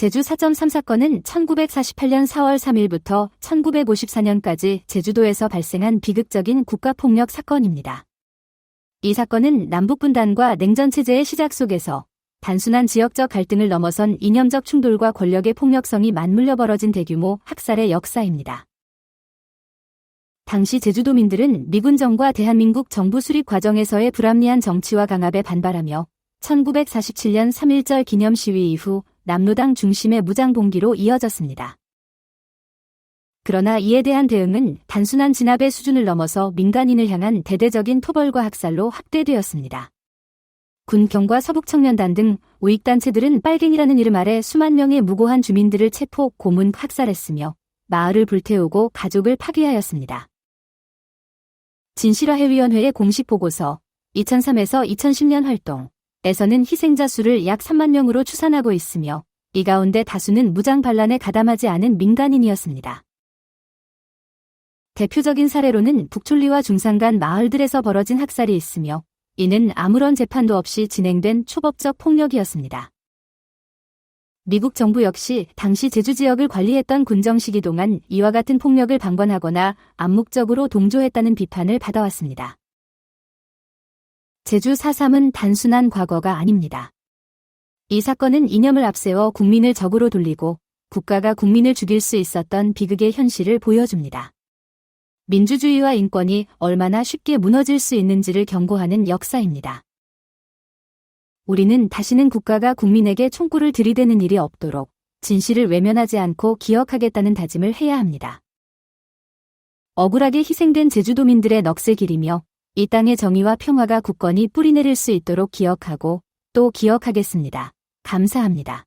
제주 4.3 사건은 1948년 4월 3일부터 1954년까지 제주도에서 발생한 비극적인 국가폭력 사건입니다. 이 사건은 남북분단과 냉전체제의 시작 속에서 단순한 지역적 갈등을 넘어선 이념적 충돌과 권력의 폭력성이 맞물려 벌어진 대규모 학살의 역사입니다. 당시 제주도민들은 미군정과 대한민국 정부 수립 과정에서의 불합리한 정치와 강압에 반발하며 1947년 3.1절 기념 시위 이후 남로당 중심의 무장봉기로 이어졌습니다. 그러나 이에 대한 대응은 단순한 진압의 수준을 넘어서 민간인을 향한 대대적인 토벌과 학살로 확대되었습니다. 군경과 서북청년단 등 우익단체들은 빨갱이라는 이름 아래 수만 명의 무고한 주민들을 체포, 고문, 학살했으며 마을을 불태우고 가족을 파괴하였습니다. 진실화해위원회의 공식 보고서 2003에서 2010년 활동 에서는 희생자 수를 약 3만 명으로 추산하고 있으며 이 가운데 다수는 무장 반란에 가담하지 않은 민간인이었습니다. 대표적인 사례로는 북촌리와 중산간 마을들에서 벌어진 학살이 있으며 이는 아무런 재판도 없이 진행된 초법적 폭력이었습니다. 미국 정부 역시 당시 제주 지역을 관리했던 군정 시기 동안 이와 같은 폭력을 방관하거나 암묵적으로 동조했다는 비판을 받아왔습니다. 제주 4.3은 단순한 과거가 아닙니다. 이 사건은 이념을 앞세워 국민을 적으로 돌리고 국가가 국민을 죽일 수 있었던 비극의 현실을 보여줍니다. 민주주의와 인권이 얼마나 쉽게 무너질 수 있는지를 경고하는 역사입니다. 우리는 다시는 국가가 국민에게 총구를 들이대는 일이 없도록 진실을 외면하지 않고 기억하겠다는 다짐을 해야 합니다. 억울하게 희생된 제주도민들의 넋을 기리며 이 땅의 정의와 평화가 굳건히 뿌리내릴 수 있도록 기억하고 또 기억하겠습니다. 감사합니다.